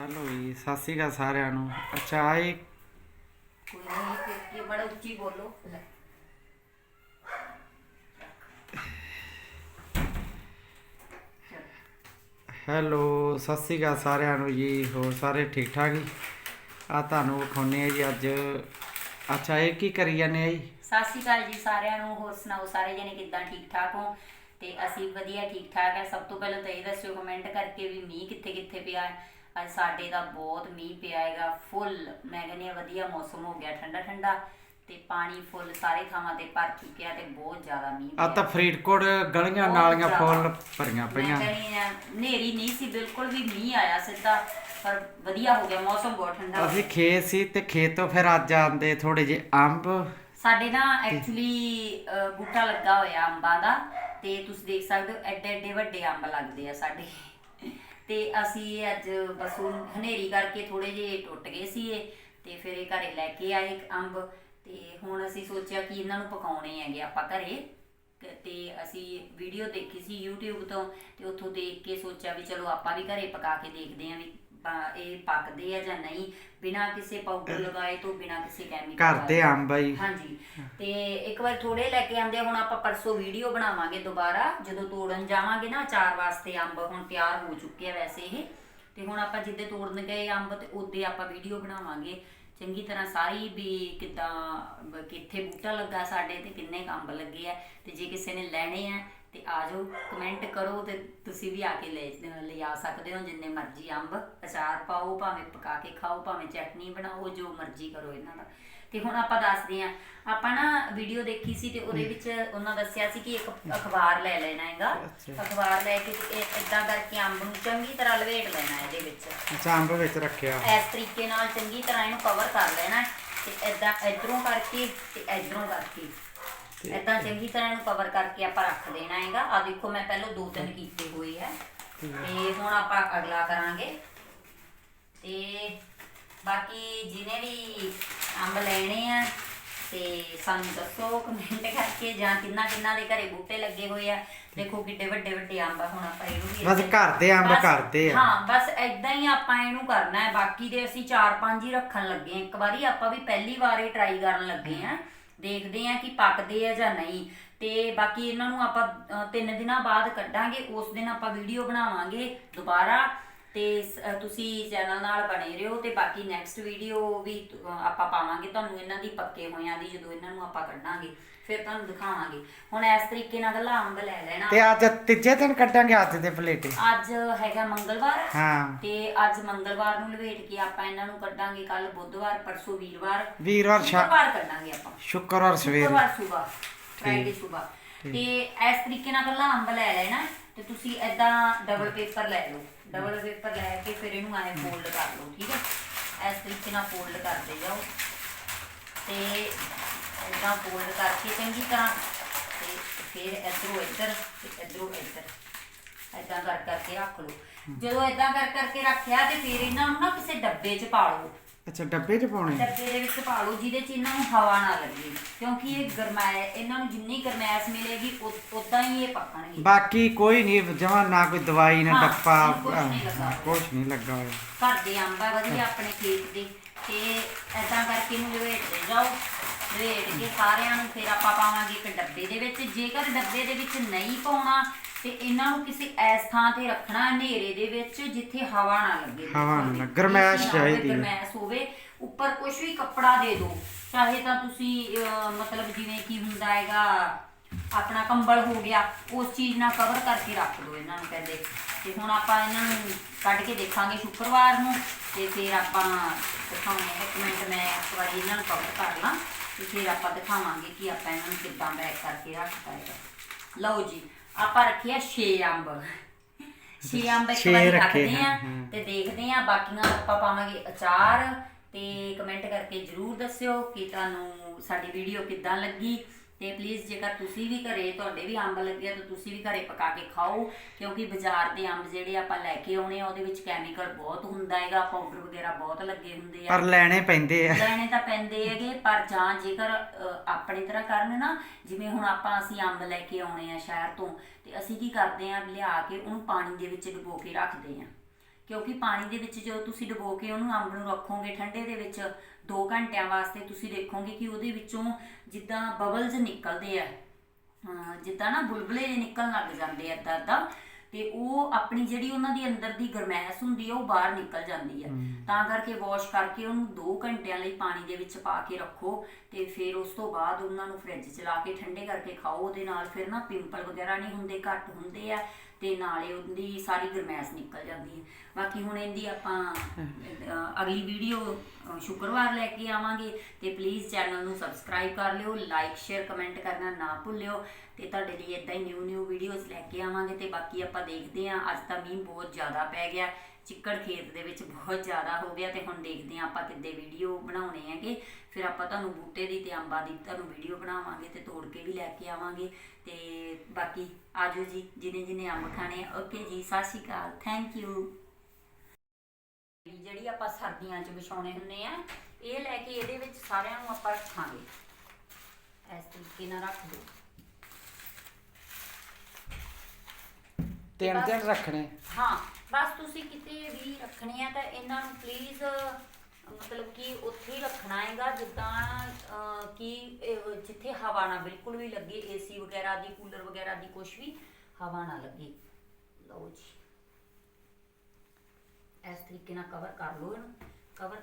Hello ਜੀ, ਸਤਿ ਸ਼੍ਰੀ ਅਕਾਲ ਸਾਰਿਆਂ ਨੂੰ। ਅੱਛਾ ਇਹ ਕੋਈ ਨਹੀਂ ਕਿ ਬੜਾ ਉੱਚੀ ਬੋਲੋ ਹੈਲੋ, ਸਤਿ ਸ਼੍ਰੀ ਅਕਾਲ ਸਾਰਿਆਂ ਨੂੰ ਜੀ, ਹੋਰ ਸਾਰੇ ਠੀਕ ਠਾਕ ਜੀ? ਆ ਤੁਹਾਨੂੰ ਵਿਖਾਉਣੇ ਆ ਜੀ ਅੱਜ। ਅੱਛਾ, ਇਹ ਕੀ ਕਰੀ ਜਾਂਦੇ ਆ ਜੀ? ਸਤਿ ਸ਼੍ਰੀ ਅਕਾਲ ਜੀ ਸਾਰਿਆਂ ਨੂੰ, ਹੋਰ ਸੁਣਾਓ ਸਾਰੇ ਜਣੇ ਕਿੱਦਾਂ ਠੀਕ ਠਾਕ ਹੋ? ਤੇ ਅਸੀਂ ਵਧੀਆ ਠੀਕ ਠਾਕ ਹੈ ਸਭ ਤੋਂ ਪਹਿਲਾਂ ਤਾਂ ਇਹ ਦੱਸਿਓ ਕਮੈਂਟ ਕਰਕੇ ਵੀ ਮੀਂਹ ਕਿੱਥੇ ਕਿੱਥੇ ਪਿਆ ਹੈ। ਅੱਜ ਸਾਡੇ ਦਾ ਬਹੁਤ ਮੀਂਹ ਪਿਆ ਹੈਗਾ ਫੁੱਲ ਮੈਂ ਕਹਿੰਦੀ ਹਾਂ ਵਧੀਆ ਮੌਸਮ ਹੋ ਗਿਆ ਠੰਡਾ ਠੰਡਾ ਤੇ ਪਾਣੀ ਫੁੱਲ ਸਾਰੇ ਥਾਵਾਂ ਤੇ ਭਰ ਚੁੱਕਿਆ ਤੇ ਬਹੁਤ ਜ਼ਿਆਦਾ ਮੀਂਹ ਆ ਪਿਆ ਤਾਂ ਫਰੀਦਕੋਟ ਗਲੀਆਂ ਬਹੁਤ ਨਾਲੀਆਂ ਜ਼ਿਆਦਾ। ਫੁੱਲ ਭਰੀਆਂ ਮੈਂ ਪਈਆਂ। ਕਹਿੰਦੀ ਹਾਂ ਹਨੇਰੀ ਨਹੀਂ ਸੀ ਬਿਲਕੁਲ ਵੀ ਮੀਂਹ ਆਇਆ ਸਿੱਧਾ ਪਰ ਵਧੀਆ ਹੋ ਗਿਆ ਮੌਸਮ ਬਹੁਤ ਠੰਡਾ। ਹੋ ਅਸੀਂ ਗਿਆ ਖੇਤ ਸੀ ਤੇ ਖੇਤ ਫਿਰ ਅੱਜ ਆਂਦੇ ਥੋੜੇ ਜਿਹੇ ਅੰਬ। ਸਾਡੇ ਨਾ ਐਕਚੁਅਲੀ ਬੂਟਾ ਲੱਗਾ ਹੋਇਆ ਅੰਬਾਂ ਦਾ ਤੇ ਤੁਸੀਂ ਦੇਖ ਸਕਦੇ ਹੋ ਐਡੇ ਐਡੇ ਵੱਡੇ ਅੰਬ ਲੱਗਦੇ ਆ ਸਾਡੇ। ਤੇ ਅਸੀਂ ਅੱਜ ਬਸ ਉਹ ਹਨੇਰੀ ਕਰਕੇ ਥੋੜੇ ਜਿਹੇ ਟੁੱਟ ਗਏ ਸੀ ਇਹ ਤੇ ਫਿਰ ਇਹ ਘਰੇ ਲੈ ਕੇ ਆਏ ਇੱਕ ਅੰਬ ਤੇ ਹੁਣ ਅਸੀਂ ਸੋਚਿਆ ਕਿ ਇਹਨਾਂ ਨੂੰ ਪਕਾਉਣੇ ਹੈਗੇ ਆਪਾਂ ਘਰੇ। ਤੇ- ਅਸੀਂ ਵੀਡੀਓ ਦੇਖੀ ਸੀ YouTube ਤੋਂ ਤੇ ਉੱਥੋਂ ਦੇਖ ਕੇ ਸੋਚਿਆ ਵੀ ਚਲੋ ਆਪਾਂ ਵੀ ਘਰੇ ਪਕਾ ਕੇ ਦੇਖਦੇ ਆਂ ਵੀ ਪਾ- ਇਹ ਪੱਕਦੇ ਆ ਜਾਂ ਨਹੀਂ ਬਿਨਾਂ ਕਿਸੇ ਪਾਊਡਰ ਲਗਾਏ ਤੋਂ ਬਿਨਾਂ ਕਿਸੇ ਕੈਮੀਕਲ ਘਰ ਦੇ ਅੰਬ ਆ ਜੀ ਹਾਂਜੀ। ਤੇ ਇੱਕ ਵਾਰ ਥੋੜੇ ਲੈ ਕੇ ਆਂਦੇ ਹੁਣ ਆਪਾਂ ਪਰਸੋਂ ਵੀਡੀਓ ਬਣਾਵਾਂਗੇ ਦੁਬਾਰਾ। ਜਦੋਂ ਤੋੜਨ ਜਾਵਾਂਗੇ ਨਾ ਅਚਾਰ ਵਾਸਤੇ ਅੰਬ ਹੁਣ ਤਿਆਰ ਹੋ ਚੁੱਕੇ ਆ ਵੈਸੇ ਇਹ। ਤੇ ਹੁਣ ਆਪਾਂ ਜਿੱਦੇ ਤੋੜਨ ਗਏ ਅੰਬ ਤੇ ਉਹਦੇ ਆਪਾਂ ਵੀਡੀਓ ਬਣਾਵਾਂਗੇ। ਚੰਗੀ ਤਰ੍ਹਾਂ ਸਾਰੀ ਵੀ ਕਿਦਾਂ ਕਿੱਥੇ ਬੂਟਾ ਲੱਗਾ ਸਾਡੇ ਤੇ ਕਿੰਨੇ ਕੁ ਅੰਬ ਲੱਗੇ ਆ। ਤੇ ਜੇ ਕਿਸੇ ਨੇ ਲੈਣੇ ਆ ਤੇ ਆ ਜਾਓ ਕਮੈਂਟ ਕਰੋ ਤੇ ਤੁਸੀਂ ਵੀ ਆ ਕੇ ਲੈ ਲਿਆ ਸਕਦੇ ਹੋ ਜਿੰਨੇ ਮਰਜ਼ੀ ਅੰਬ ਅਚਾਰ ਪਾਓ ਭਾਵੇਂ ਪਕਾ ਕੇ ਖਾਓ ਭਾਵੇਂ ਚਟਨੀ ਬਣਾਓ ਜੋ ਮਰਜ਼ੀ ਕਰੋ ਇਹਨਾਂ ਦਾ। ਤੇ ਹੁਣ ਆਪਾਂ ਦੱਸਦੇ ਆ ਆਪਾਂ ਨਾ ਵੀਡੀਓ ਦੇਖੀ ਸੀ ਤੇ ਉਹਦੇ ਵਿੱਚ ਉਹਨਾਂ ਦੱਸਿਆ ਸੀ ਕਿ ਇੱਕ ਅਖਬਾਰ ਲੈ ਲੈਣਾ ਹੈਗਾ। ਅਖਬਾਰ ਲੈ ਕੇ ਤੇ ਇਦਾਂ ਕਰਕੇ ਅੰਬ ਨੂੰ ਚੰਗੀ ਤਰ੍ਹਾਂ ਲਵੇਟ ਲੈਣਾ ਇਹਦੇ ਵਿੱਚ। ਅੱਛਾ ਅੰਬ ਵਿੱਚ ਰੱਖਿਆ। ਇਸ ਤਰੀਕੇ ਨਾਲ ਚੰਗੀ ਤਰ੍ਹਾਂ ਇਹਨੂੰ ਕਵਰ ਕਰ ਲੈਣਾ ਤੇ ਇਦਾਂ ਇਧਰੋਂ ਕਰਕੇ ਤੇ ਇਧਰੋਂ ਕਰਕੇ। ਇਦਾਂ ਚੰਗੀ ਤਰ੍ਹਾਂ ਇਹਨੂੰ ਕਵਰ ਕਰਕੇ ਆਪਾਂ ਰੱਖ ਦੇਣਾ ਹੈਗਾ। ਆ ਦੇਖੋ ਮੈਂ ਪਹਿਲਾਂ ਦੋ ਤਿੰਨ ਕੀਤੇ ਹੋਏ ਹੈ ਤੇ ਹੁਣ ਆਪਾਂ ਅਗਲਾ ਕਰਾਂਗੇ। ਤੇ ਬਾਕੀ ਜਿਹਨੇ ਵੀ ਅੰਬ ਲੈਣੇ ਆ ਤੇ ਸਾਨੂੰ ਦੱਸੋ ਕਮੈਂਟ ਕਰਕੇ ਜਾਂ ਕਿੰਨਾ ਕਿੰਨਾ ਦੇ ਘਰੇ ਬੂਟੇ ਲੱਗੇ ਹੋਏ ਆ। ਦੇਖੋ ਕਿੱਡੇ ਵੱਡੇ ਵੱਡੇ ਅੰਬ ਆ ਹੁਣ ਆਪਾਂ ਇਹਨੂੰ ਵੀ ਬਸ ਘਰ ਦੇ ਅੰਬ ਬਸ- ਘਰ ਦੇ ਆ। ਹਾਂ ਬਸ ਐਦਾਂ ਹੀ ਆਪਾਂ ਇਹਨੂੰ ਕਰਨਾ ਹੈ। ਬਾਕੀ ਦੇ ਅਸੀਂ 4-5 ਹੀ ਰੱਖਣ ਲੱਗੇ ਹਾਂ। ਇੱਕ ਵਾਰੀ ਆਪਾਂ ਵੀ ਪਹਿਲੀ ਵਾਰ ਇਹ ਟਰਾਈ ਕਰਨ ਲੱਗੇ ਹਾਂ। ਦੇਖਦੇ ਹਾਂ ਕਿ ਪੱਕਦੇ ਆ ਜਾਂ ਨਹੀਂ। ਤੇ ਬਾਕੀ ਇਹਨਾਂ ਨੂੰ ਆਪਾਂ ਅ, ਤਿੰਨ ਦਿਨਾਂ ਬਾਅਦ ਕੱਢਾਂਗੇ ਉਸ ਦਿਨ ਆਪਾਂ ਵੀਡੀਓ ਬਣਾਵਾਂਗੇ ਦੁਬਾਰਾ। ਤੇ ਸ- ਤੁਸੀਂ ਚੈਨਲ ਨਾਲ ਬਣੇ ਰਹੋ ਤੇ ਬਾਕੀ ਨੈਕਸਟ ਵੀਡੀਓ ਵੀ ਤ- ਆਪਾਂ ਪਾਵਾਂਗੇ। ਤੁਹਾਨੂੰ ਇਹਨਾਂ ਦੀ ਪੱਕੇ ਹੋਇਆਂ ਦੀ ਜਦੋਂ ਇਹਨਾਂ ਨੂੰ ਆਪਾਂ ਕੱਢਾਂਗੇ ਫਿਰ ਤੁਹਾਨੂੰ ਦਿਖਾਵਾਂਗੇ। ਹੁਣ ਇਸ ਤਰੀਕੇ ਨਾਲ ਗੱਲਾਂ ਅੰਬ ਲੈ ਲੈਣਾ। ਤੇ ਅੱਜ ਤੀਜੇ ਦਿਨ ਕੱਢਾਂਗੇ ਅੱਜ ਦੇ ਪਲੇਟੇ। ਅੱਜ ਹੈਗਾ ਮੰਗਲਵਾਰ। ਹਾਂ। ਤੇ ਅੱਜ ਮੰਗਲਵਾਰ ਨੂੰ ਲਵੇਟ ਕੇ ਆਪਾਂ ਇਹਨਾਂ ਨੂੰ ਕੱਢਾਂਗੇ ਕੱਲ ਬੁੱਧਵਾਰ ਪਰਸੋਂ ਵੀਰਵਾਰ। ਵੀਰਵਾਰ ਸ਼ਾ ਸ਼ੁੱਕਰਵਾਰ ਕੱਢਾਂਗੇ ਆਪਾਂ। ਸ਼ੁੱਕਰਵਾਰ ਸਵੇਰ। ਸ਼ੁੱਕਰਵਾਰ ਸਵੇਰ ਫਰਾਈਡੇ ਸਵੇਰ ਤੇ ਇਸ ਤਰੀਕੇ ਨਾਲ ਕੱਲਾ ਅੰਬ ਲੈ ਲੈਣਾ। ਤੇ ਤੁਸੀਂ ਐਦਾਂ ਡਬਲ ਪੇਪਰ ਲੈ ਲਓ। ਡਬਲ ਪੇਪਰ ਲੈ ਕੇ ਫਿਰ ਇਹਨੂੰ ਐ ਫੋਲਡ ਕਰ ਲਓ, ਠੀਕ ਹੈ? ਇਸ ਤਰੀਕੇ ਨਾਲ ਫੋਲਡ ਕਰਦੇ ਜਾਓ। ਤੇ ਐਦਾਂ ਫੋਲਡ ਕਰਕੇ ਚੰਗੀ ਤਰ੍ਹਾਂ ਤੇ ਫਿਰ ਇਧਰੋਂ ਇੱਧਰ ਤੇ ਇਧਰੋਂ ਇੱਧਰ। ਐਦਾਂ ਕਰ ਕਰਕੇ ਰੱਖ ਲਓ। ਜਦੋਂ ਐਦਾਂ ਕਰ ਕਰਕੇ ਰੱਖਿਆ ਤੇ ਫਿਰ ਇਹਨਾਂ ਨੂੰ ਨਾ ਕਿਸੇ ਡੱਬੇ 'ਚ ਪਾ ਲਓ। ਅੱਛਾ ਡੱਬੇ 'ਚ ਪਾਉਣੇ ਡੱਬੇ ਦੇ ਵਿੱਚ ਪਾ ਲਓ ਜਿਹਦੇ 'ਚ ਇਹਨਾਂ ਨੂੰ ਹਵਾ ਨਾ ਲੱਗੇ। ਕਿਉਂਕਿ ਇਹ ਗਰਮਾਇ ਇਹਨਾਂ ਨੂੰ ਜਿੰਨੀ ਗਰਮੈਸ਼ ਮਿਲੇਗੀ ਉਦਾਂ ਹੀ ਇਹ ਪੱਕਣਗੇ। ਬਾਕੀ ਕੋਈ ਨਹੀਂ ਜਮਾ ਨਾ ਕੋਈ ਦਵਾਈ ਨਾ ਹਾਂ, ਡੱਪਾ ਕੁਛ ਨਹੀਂ ਲੱਗਾ ਹੋਇਆ। ਕੁਛ ਨਹੀਂ ਲੱਗਾ ਹੋਇਆ। ਘਰ ਦੇ ਅੰਬ ਆ ਵਧੀਆ ਆਪਣੇ ਖੇਤ ਦੇ। ਤੇ ਐਦਾਂ ਕਰਕੇ ਇਹਨੂੰ ਲਵੇਟਦੇ ਜਾਓ। ਲਵੇਟ ਕੇ ਸਾਰਿਆਂ ਨੂੰ ਫਿਰ ਆਪਾਂ ਪਾਵਾਂਗੇ ਇੱਕ ਡੱਬੇ ਦੇ ਵਿੱਚ। ਜੇਕਰ ਡੱਬੇ ਦੇ ਵਿੱਚ ਨਹੀਂ ਪਾਉਣਾ ਤੇ ਇਹਨਾਂ ਨੂੰ ਕਿਸੇ ਐਸ ਥਾਂ ਤੇ ਰੱਖਣਾ ਹਨੇਰੇ ਦੇ ਵਿੱਚ ਜਿੱਥੇ ਹਵਾ ਨਾ ਲੱਗੇ ਹਵਾ ਨਾ। ਲੱਗੇ, ਗਰਮੈਸ਼ ਚਾਹੀਦੀ ਹੈ। ਗਰਮੈਸ਼ ਹੋਵੇ ਉੱਪਰ ਕੁਝ ਵੀ ਕੱਪੜਾ ਦੇ ਦਿਓ ਚਾਹੇ ਤਾਂ ਤੁਸੀਂ ਮਤਲਬ ਜਿਵੇਂ ਕੀ ਹੁੰਦਾ ਹੈਗਾ ਆਪਣਾ ਕੰਬਲ ਹੋ ਗਿਆ ਉਸ ਚੀਜ਼ ਨਾਲ ਕਵਰ ਕਰਕੇ ਰੱਖ ਦਿਓ ਇਹਨਾਂ ਨੂੰ ਕਹਿੰਦੇ ਤੇ ਹੁਣ ਆਪਾਂ ਇਹਨਾਂ ਨੂੰ ਕੱਢ ਕੇ ਦੇਖਾਂਗੇ ਸ਼ੁੱਕਰਵਾਰ ਨੂੰ ਤੇ ਫਿਰ ਆਪਾਂ ਦਿਖਾਉਣੇ ਇੱਕ ਮਿੰਟ ਮੈਂ ਇੱਕ ਵਾਰੀ ਇਹਨਾਂ ਨੂੰ ਕਵਰ ਕਰ ਲਾਂ ਤੇ ਫਿਰ ਆਪਾਂ ਦਿਖਾਵਾਂਗੇ ਕਿ ਆਪਾਂ ਇਹਨਾਂ ਨੂੰ ਕਿੱਦਾਂ ਪੈਕ ਕਰਕੇ ਰੱਖਤਾ ਹੈਗਾ ਲਓ ਜੀ ਆਪਾਂ ਰੱਖਿਆ 6 ਅੰਬ 6 ਅੰਬ ਇੱਕ ਛੇ ਵਾਰੀ ਰੱਖੇ ਰੱਖਦੇ ਆ ਹਾਂ, ਹਾਂ। ਤੇ ਦੇਖਦੇ ਆ ਬਾਕੀਆਂ ਆਪਾਂ ਪਾਵਾਂਗੇ ਅਚਾਰ ਤੇ ਕਮੈਂਟ ਕਰਕੇ ਜਰੂਰ ਦੱਸਿਓ ਕਿ ਤੁਹਾਨੂੰ ਸਾਡੀ ਵੀਡੀਓ ਕਿੱਦਾਂ ਲੱਗੀ ਤੇ ਪਲੀਜ਼ ਜੇਕਰ ਤੁਸੀਂ ਵੀ ਘਰੇ ਤੁਹਾਡੇ ਵੀ ਅੰਬ ਲੱਗੇ ਆ ਤਾਂ ਤੁਸੀਂ ਵੀ ਘਰੇ ਪਕਾ ਕੇ ਖਾਓ ਕਿਉਂਕਿ ਬਾਜ਼ਾਰ ਦੇ ਅੰਬ ਜਿਹੜੇ ਆਪਾਂ ਲੈ ਕੇ ਆਉਣੇ ਆ ਉਹਦੇ ਵਿੱਚ ਕੈਮੀਕਲ ਬਹੁਤ ਹੁੰਦਾ ਹੈਗਾ ਪਾਊਡਰ ਵਗੈਰਾ ਬਹੁਤ ਲੱਗੇ ਹੁੰਦੇ ਆ। ਪਰ ਲੈਣੇ ਪੈਂਦੇ ਆ। ਲੈਣੇ ਤਾਂ ਪੈਂਦੇ ਹੈਗੇ ਪਰ ਜਾਂ ਜੇਕਰ ਅ, ਆਪਣੀ ਤਰ੍ਹਾਂ ਕਰਨ ਨਾ ਜਿਵੇਂ ਹੁਣ ਆਪਾਂ ਅਸੀਂ ਅੰਬ ਲੈ ਕੇ ਆਉਣੇ ਆ ਸ਼ਹਿਰ ਤੋਂ ਤੇ ਅਸੀਂ ਕੀ ਕਰਦੇ ਆ ਲਿਆ ਕੇ ਉਹਨੂੰ ਪਾਣੀ ਦੇ ਵਿੱਚ ਡੁਬੋ ਕੇ ਰੱਖਦੇ ਆ। ਕਿਉਂਕਿ ਪਾਣੀ ਦੇ ਵਿੱਚ ਜਦੋਂ ਤੁਸੀਂ ਡਬੋ ਕੇ ਉਹਨੂੰ ਅੰਬ ਨੂੰ ਰੱਖੋਗੇ ਠੰਡੇ ਦੇ ਵਿੱਚ 2 ਘੰਟਿਆਂ ਵਾਸਤੇ ਤੁਸੀਂ ਦੇਖੋਗੇ ਕਿ ਉਹਦੇ ਵਿੱਚੋਂ ਜਿੱਦਾਂ ਬਬਲਸ ਨਿਕਲਦੇ ਆ ਜਿੱਦਾਂ ਨਾ ਬੁਲਬੁਲੇ ਜਿਹੇ ਨਿਕਲਣ ਲੱਗ ਜਾਂਦੇ ਆ ਏਦਾਂ ਏਦਾਂ ਤੇ ਉਹ ਆਪਣੀ ਜਿਹੜੀ ਉਹਨਾਂ ਦੀ ਅੰਦਰ ਦੀ ਗਰਮੈਸ਼ ਹੁੰਦੀ ਆ ਉਹ ਬਾਹਰ ਨਿਕਲ ਜਾਂਦੀ ਆ। ਤਾਂ ਕਰਕੇ ਵਾਸ਼ ਕਰਕੇ ਉਹਨੂੰ 2 ਘੰਟਿਆਂ ਲਈ ਪਾਣੀ ਦੇ ਵਿੱਚ ਪਾ ਕੇ ਰੱਖੋ ਤੇ ਫਿਰ ਉਸ ਤੋਂ ਬਾਅਦ ਉਹਨਾਂ ਨੂੰ ਫ੍ਰਿਜ 'ਚ ਲਾ ਕੇ ਠੰਡੇ ਕਰਕੇ ਖਾਓ। ਉਹਦੇ ਨਾਲ ਫਿਰ ਨਾ ਪਿੰਪਲ ਵਗੈਰਾ ਨਹੀਂ ਹੁੰਦੇ ਘੱਟ ਹੁੰਦੇ ਆ। ਤੇ ਨਾਲੇ ਉਹਦੀ ਸਾਰੀ ਗਰਮੈਸ਼ ਨਿਕਲ ਜਾਂਦੀ ਹੈ। ਬਾਕੀ ਹੁਣ ਇਹਦੀ ਆਪਾਂ ਅਹ, ਅਗਲੀ ਵੀਡੀਓ ਸ਼ੁੱਕਰਵਾਰ ਲੈ ਕੇ ਆਵਾਂਗੇ ਤੇ ਪਲੀਜ਼ ਚੈਨਲ ਨੂੰ ਸਬਸਕ੍ਰਾਈਬ ਕਰ ਲਿਓ ਲਾਈਕ ਸ਼ੇਅਰ ਕਮੈਂਟ ਕਰਨਾ ਨਾ ਭੁੱਲਿਓ ਤੇ ਤੁਹਾਡੇ ਲਈ ਇਦਾਂ ਹੀ ਨਿਊ ਨਿਊ ਵੀਡੀਓਜ਼ ਲੈ ਕੇ ਆਵਾਂਗੇ ਤੇ ਬਾਕੀ ਆਪਾਂ ਦੇਖਦੇ ਹਾਂ ਅੱਜ ਤਾਂ ਮੀਂਹ ਬਹੁਤ ਜ਼ਿਆਦਾ ਪੈ ਗਿਆ। ਚਿੱਕੜ ਖੇਤ ਦੇ ਵਿੱਚ ਬਹੁਤ ਜ਼ਿਆਦਾ ਹੋ ਗਿਆ ਤੇ ਹੁਣ ਦੇਖਦੇ ਹਾਂ ਆਪਾਂ ਕਿੱਦੇ ਵੀਡੀਓ ਬਣਾਉਣੇ ਹੈਗੇ। ਫਿਰ ਆਪਾਂ ਤੁਹਾਨੂੰ ਬੂਟੇ ਦੀ ਤੇ ਅੰਬਾਂ ਦੀ ਤੁਹਾਨੂੰ ਵੀਡੀਓ ਬਣਾਵਾਂਗੇ ਤੇ ਤੋੜ ਕੇ ਵੀ ਲੈ ਕੇ ਆਵਾਂਗੇ। ਤੇ ਬਾਕੀ ਆਜੋ ਜੀ ਜਿਹਨੇ ਜਿਹਨੇ ਅੰਬ ਖਾਣੇ ਓਕੇ ਜੀ ਸਤਿ ਸ਼੍ਰੀ ਅਕਾਲ ਥੈਂਕ ਯੂ ਜਿਹੜੀ ਆਪਾਂ ਸਰਦੀਆਂ 'ਚ ਵਿਛਾਉਣੇ ਹੁੰਨੇ ਆ ਇਹ ਲੈ ਕੇ ਇਹਦੇ ਵਿੱਚ ਸਾਰਿਆਂ ਨੂੰ ਆਪਾਂ ਰੱਖਾਂਗੇ। ਇਸ ਤਰੀਕੇ ਨਾਲ ਰੱਖ ਦਿਓ। ਤਿੰਨ ਤਿੰਨ ਰੱਖਣੇ। ਹਾਂ ਤੁਸੀਂ ਕਿਤੇ ਵੀ ਰੱਖਣੇ ਆ ਤਾਂ ਇਹਨਾਂ ਨੂੰ ਪਲੀਜ਼ ਮਤਲਬ ਕਿ ਉੱਥੇ ਹੀ ਰੱਖਣਾ ਹੈਗਾ, ਜਿੱਦਾਂ ਕਿ ਇਹ ਜਿੱਥੇ ਹਵਾ ਨਾ ਬਿਲਕੁਲ ਵੀ ਲੱਗੇ ਏਸੀ ਵਗੈਰਾ ਦੀ, ਕੂਲਰ ਵਗੈਰਾ ਦੀ ਕੁਝ ਵੀ ਹਵਾ ਨਾ ਲੱਗੇ। ਲਓ ਜੀ। ਇਸ ਤਰੀਕੇ ਨਾਲ ਕਵਰ ਕਰ ਲਓ ਇਹਨੂੰ। ਕਵਰ